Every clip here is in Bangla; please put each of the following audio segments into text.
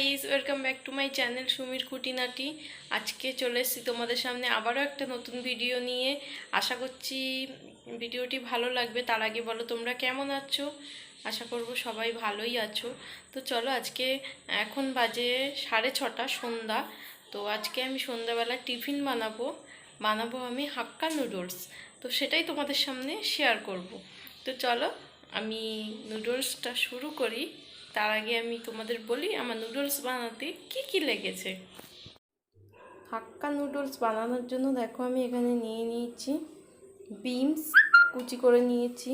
Guys welcome back to my channel সুমির খুঁটিনাটি আজকে চলে এসেছি তোমাদের সামনে আবারও একটা নতুন ভিডিও নিয়ে। আশা করছি ভিডিওটি ভালো লাগবে। তার আগে বলো তোমরা কেমন আছো? আশা করব সবাই ভালোই আছো। তো চলো আজকে এখন বাজে সাড়ে ছটা, সন্ধ্যা। তো আজকে আমি সন্ধ্যাবেলা টিফিন বানাবো। বানাবো আমি হাক্কা নুডলস। তো সেটাই তোমাদের সামনে শেয়ার করব। তো চলো আমি নুডলসটা শুরু করি। তার আগে আমি তোমাদের বলি, আমার নুডলস বানাতে কি কি লেগেছে? হাক্কা নুডলস বানানোর জন্য দেখো আমি এখানে নিয়ে নিয়েছি বিনস কুচি করে নিয়েছি।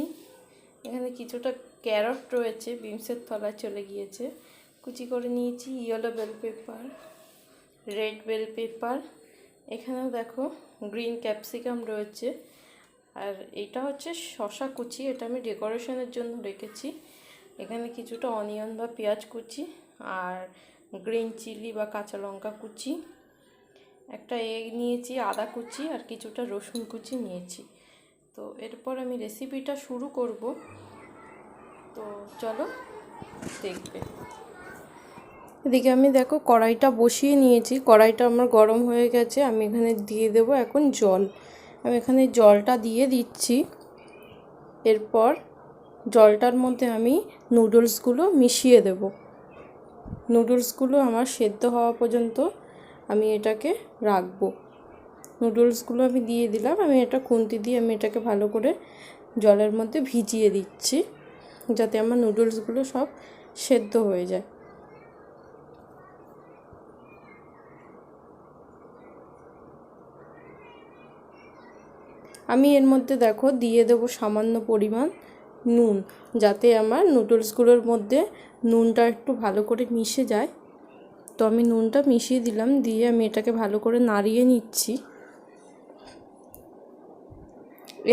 এখানে কিছুটা ক্যারট রয়েছে বিনসের তলায় চলে গিয়েছে। কুচি করে নিয়েছি yellow bell pepper red bell pepper এখানেও দেখো গ্রিন ক্যাপসিকাম রয়েছে। আর এটা হচ্ছে শশা কুচি, এটা আমি ডেকোরেশনের জন্য রেখেছি। এখানে কিছুটা অনিয়ন বা পেঁয়াজ কুচি আর গ্রিন চিলি বা কাঁচা লঙ্কা কুচি। একটা এগ নিয়েছি, আদা কুচি আর কিছুটা রসুন কুচি নিয়েছি। তো এরপর আমি রেসিপিটা শুরু করব। তো চলো দেখবে। এদিকে আমি দেখো কড়াইটা বসিয়ে নিয়েছি। কড়াইটা আমার গরম হয়ে গেছে, আমি এখানে দিয়ে দেব এখন জল। আমি এখানে জলটা দিয়ে দিচ্ছি। এরপর জলটার মধ্যে আমি নুডলসগুলো মিশিয়ে দেব। নুডলসগুলো আমার সেদ্ধ হওয়া পর্যন্ত আমি এটাকে রাখব। নুডলসগুলো আমি দিয়ে দিলাম, আমি এটা খুন্তি দিয়ে আমি এটাকে ভালো করে জলের মধ্যে ভিজিয়ে দিচ্ছি, যাতে আমার নুডলসগুলো সব সেদ্ধ হয়ে যায়। আমি এর মধ্যে দেখো দিয়ে দেব সামান্য পরিমাণ নুন, যাতে আমার নুডলসগুলোর মধ্যে নুনটা একটু ভালো করে মিশে যায়। তো আমি নুনটা মিশিয়ে দিলাম, দিয়ে আমি এটাকে ভালো করে নাড়িয়ে নিচ্ছি।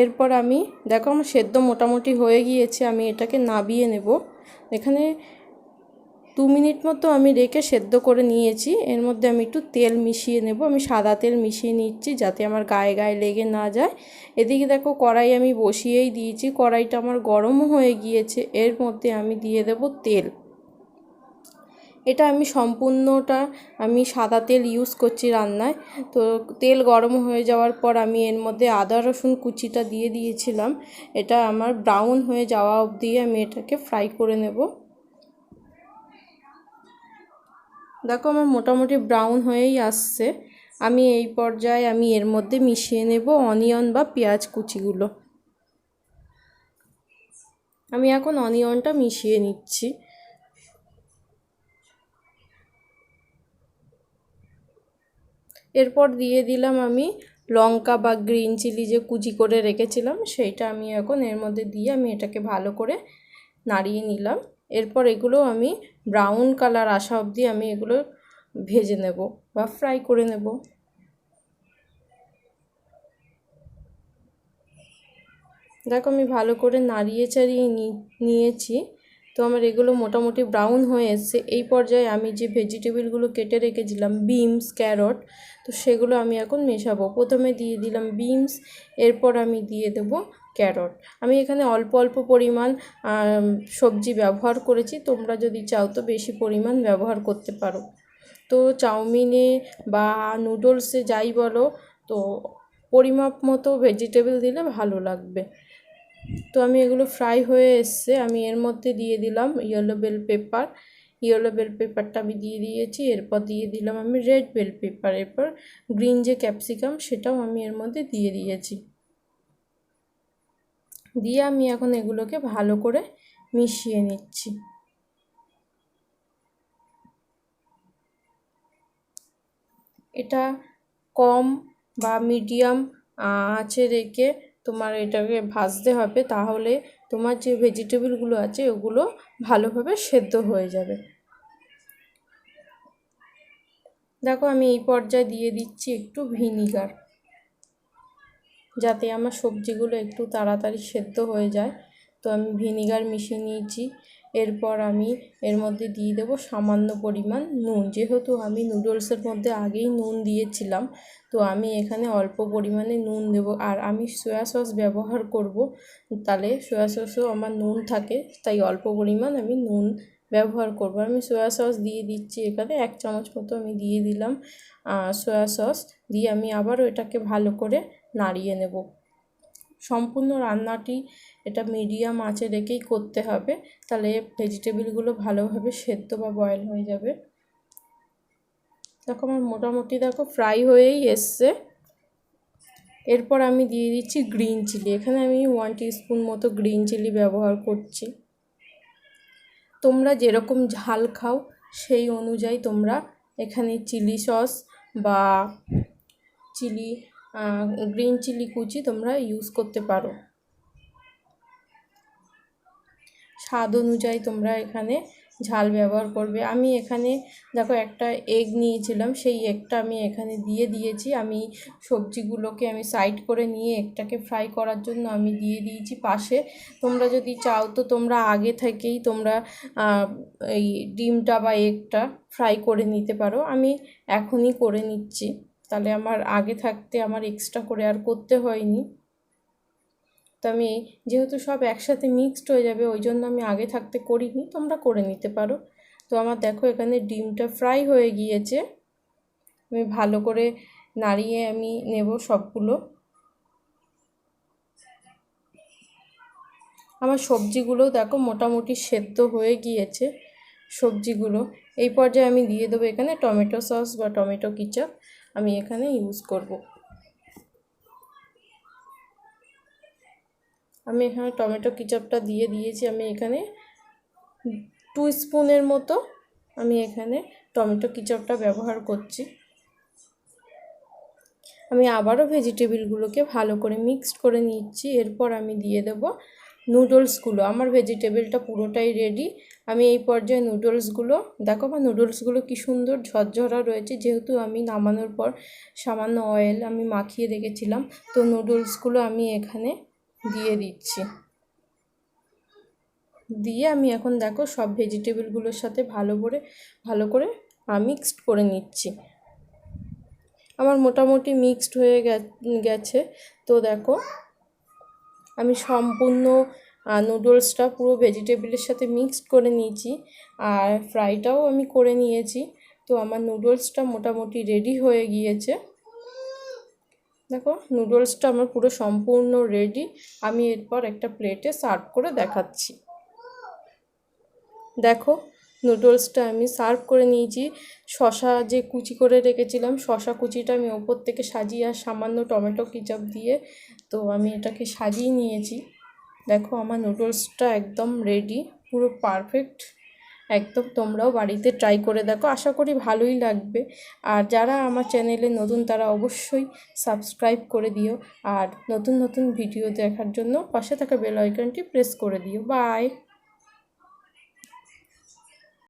এরপর আমি, দেখো আমার সেদ্ধ মোটামুটি হয়ে গিয়েছে, আমি এটাকে নাবিয়ে নেব। এখানে দু মিনিট মতো আমি রেখে সেদ্ধ করে নিয়েছি। এর মধ্যে আমি একটু তেল মিশিয়ে নেব। আমি সাদা তেল মিশিয়ে নিচ্ছি যাতে আমার গায়ে গায়ে লেগে না যায়। এদিকে দেখো কড়াই আমি বসিয়েই দিয়েছি। কড়াইটা আমার গরমও হয়ে গিয়েছে। এর মধ্যে আমি দিয়ে দেব তেল। এটা আমি সম্পূর্ণটা আমি সাদা তেল ইউজ করছি রান্নায়। তো তেল গরম হয়ে যাওয়ার পর আমি এর মধ্যে আদা, রসুন কুচিটা দিয়ে দিয়েছিলাম। এটা আমার ব্রাউন হয়ে যাওয়া অবধি আমি এটাকে ফ্রাই করে নেব। দেখো আমার মোটামুটি ব্রাউন হয়েই আসছে। আমি এই পর্যায়ে আমি এর মধ্যে মিশিয়ে নেব অনিয়ন বা পেঁয়াজ কুচিগুলো। আমি এখন অনিয়নটা মিশিয়ে নিচ্ছি। এরপর দিয়ে দিলাম আমি লঙ্কা বা গ্রিন চিলি যে কুচি করে রেখেছিলাম, সেইটা আমি এখন এর মধ্যে দিয়ে আমি এটাকে ভালো করে নাড়িয়ে নিলাম। এরপর এগুলো আমি ব্রাউন কালার আসা অবধি আমি এগুলো ভেজে নেব বা ফ্রাই করে নেব। দেখো আমি ভালো করে নাড়িয়ে চাড়িয়ে নিয়েছি। তো আমার এগুলো মোটামুটি ব্রাউন হয়ে এসছে। এই পর্যায়ে আমি যে ভেজিটেবলগুলো কেটে রেখেছিলাম বিনস ক্যারট তো সেগুলো আমি এখন মেশাবো। প্রথমে দিয়ে দিলাম বিনস এরপর আমি দিয়ে দেব ক্যারট আমি এখানে অল্প অল্প পরিমাণ সবজি ব্যবহার করেছি। তোমরা যদি চাও তো বেশি পরিমাণ ব্যবহার করতে পারো। তো চাউমিনে বা নুডলসে যাই বলো, তো পরিমাপ মতো ভেজিটেবল দিলে ভালো লাগবে। তো আমি এগুলো ফ্রাই হয়ে এসছে। আমি এর মধ্যে দিয়ে দিলাম yellow bell pepper yellow bell পেপারটা আমি দিয়ে দিয়েছি, এরপর দিয়ে দিলাম আমি রেড বেল পেপার এরপর গ্রিন যে ক্যাপসিকাম সেটাও আমি এর মধ্যে দিয়ে দিয়েছি। দিয়ে আমি এখন এগুলোকে ভালো করে মিশিয়ে নিচ্ছি। এটা কম বা মিডিয়াম আঁচে রেখে তোমার এটাকে ভাজতে হবে তাহলে তোমার যে ভেজিটেবলগুলো আছে ওগুলো ভালোভাবে সেদ্ধ হয়ে যাবে। দেখো আমি এই পর্যায়ে দিয়ে দিচ্ছি একটু ভিনিগার যাতে আমার সবজিগুলো একটু তাড়াতাড়ি সেদ্ধ হয়ে যায়। তো আমি ভিনিগার মিশিয়ে নিয়েছি। এরপর আমি এর মধ্যে দিয়ে দেবো সামান্য পরিমাণ নুন। যেহেতু আমি নুডলসের মধ্যে আগেই নুন দিয়েছিলাম, তো আমি এখানে অল্প পরিমাণে নুন দেবো। আর আমি সয়া সস ব্যবহার করব, তাহলে সয়া সসও আমার নুন থাকে, তাই অল্প পরিমাণ আমি নুন ব্যবহার করব। আমি সয়া সস দিয়ে দিচ্ছি এখানে, এক চামচ মতো আমি দিয়ে দিলাম সয়া সস। দিয়ে আমি আবারও এটাকে ভালো করে নাড়িয়ে নেব। সম্পূর্ণ রান্নাটি এটা মিডিয়াম আঁচে রেখেই করতে হবে। তাহলে ভেজিটেবিলগুলো ভালোভাবে সেদ্ধ বা বয়েল হয়ে যাবে। দেখো আমার মোটামুটি দেখো ফ্রাই হয়েই এসছে। এরপর আমি দিয়ে দিচ্ছি গ্রিন চিলি এখানে আমি ওয়ান স্পুন মতো গ্রিন চিলি ব্যবহার করছি। তোমরা যেরকম ঝাল খাও, সেই অনুযায়ী তোমরা এখানে চিলি সস বা চিলি গ্রিন চিলি কুচি তোমরা ইউজ করতে পারো। স্বাদ অনুযায়ী তোমরা এখানে ঝাল ব্যবহার করবে। আমি এখানে দেখো একটা এগ নিয়েছিলাম, সেই এগটা আমি এখানে দিয়ে দিয়েছি। আমি সবজিগুলোকে আমি সাইড করে নিয়ে এগটাকে ফ্রাই করার জন্য আমি দিয়ে দিয়েছি পাশে। তোমরা যদি চাও তো তোমরা আগে থেকেই তোমরা এই ডিমটা বা এগটা ফ্রাই করে নিতে পারো। আমি এখনই করে নিচ্ছি। তাহলে আমার আগে থাকতে আমার এক্সট্রা করে আর করতে হয়নি। তো আমি যেহেতু সব একসাথে মিক্সড হয়ে যাবে, ওই জন্য আমি আগে থাকতে করিনি, তোমরা করে নিতে পারো। তো আমার দেখো এখানে ডিমটা ফ্রাই হয়ে গিয়েছে। আমি ভালো করে নাড়িয়ে আমি নেব সবগুলো। আমার সবজিগুলো দেখো মোটামুটি সেদ্ধ হয়ে গিয়েছে, সবজিগুলো। এই পর্যায়ে আমি দিয়ে দেবো এখানে টমেটো সস বা টমেটো কিচাপ। আমি এখানে ইউজ করব। আমি এখানে টমেটো কিচাপটা দিয়ে দিয়েছি। আমি এখানে টু স্পুনের মতো আমি এখানে টমেটো কিচাপটা ব্যবহার করছি। আমি আবারও ভেজিটেবিলগুলোকে ভালো করে মিক্সড করে নিচ্ছি। এরপর আমি দিয়ে দেব নুডলসগুলো আমার ভেজিটেবিলটা পুরোটাই রেডি আমি এই পর্যায়ে নুডলসগুলো দেখো বা নুডলসগুলো কী সুন্দর ঝরঝরা রয়েছে। যেহেতু আমি নামানোর পর সামান্য অয়েল আমি মাখিয়ে রেখেছিলাম, তো নুডলসগুলো আমি এখানে দিয়ে দিচ্ছি। দিয়ে আমি এখন দেখো সব ভেজিটেবলগুলোর সাথে ভালো করে ভালো করে মিক্সড করে নিচ্ছি। আমার মোটামুটি মিক্সড হয়ে গেছে। তো দেখো, আমি সম্পূর্ণ নুডলসটা পুরো ভেজিটেবলের সাথে মিক্সড করে নিয়েছি আর ফ্রাইটাও আমি করে নিয়েছি। তো আমার নুডলসটা মোটামুটি রেডি হয়ে গিয়েছে। দেখো, নুডলসটা আমার পুরো সম্পূর্ণ রেডি। আমি এরপর একটা প্লেটে সার্ভ করে দেখাচ্ছি। দেখো, নুডলসটা আমি সার্ভ করে নিয়েছি। শশা যে কুচি করে রেখেছিলাম, শশা কুচিটা আমি ওপর থেকে সাজিয়ে আর সামান্য টমেটো কিচাপ দিয়ে তো আমি এটাকে সাজিয়ে নিয়েছি। দেখো আমার নুডলসটা একদম রেডি পুরো পারফেক্ট একদম তোমরাও বাড়িতে ট্রাই করে দেখো, আশা করি ভালোই লাগবে। আর যারা আমার চ্যানেলে নতুন, তারা অবশ্যই সাবস্ক্রাইব করে দিও। আর নতুন নতুন ভিডিও দেখার জন্য পাশে থাকা বেল আইকনটি প্রেস করে দিও। বাই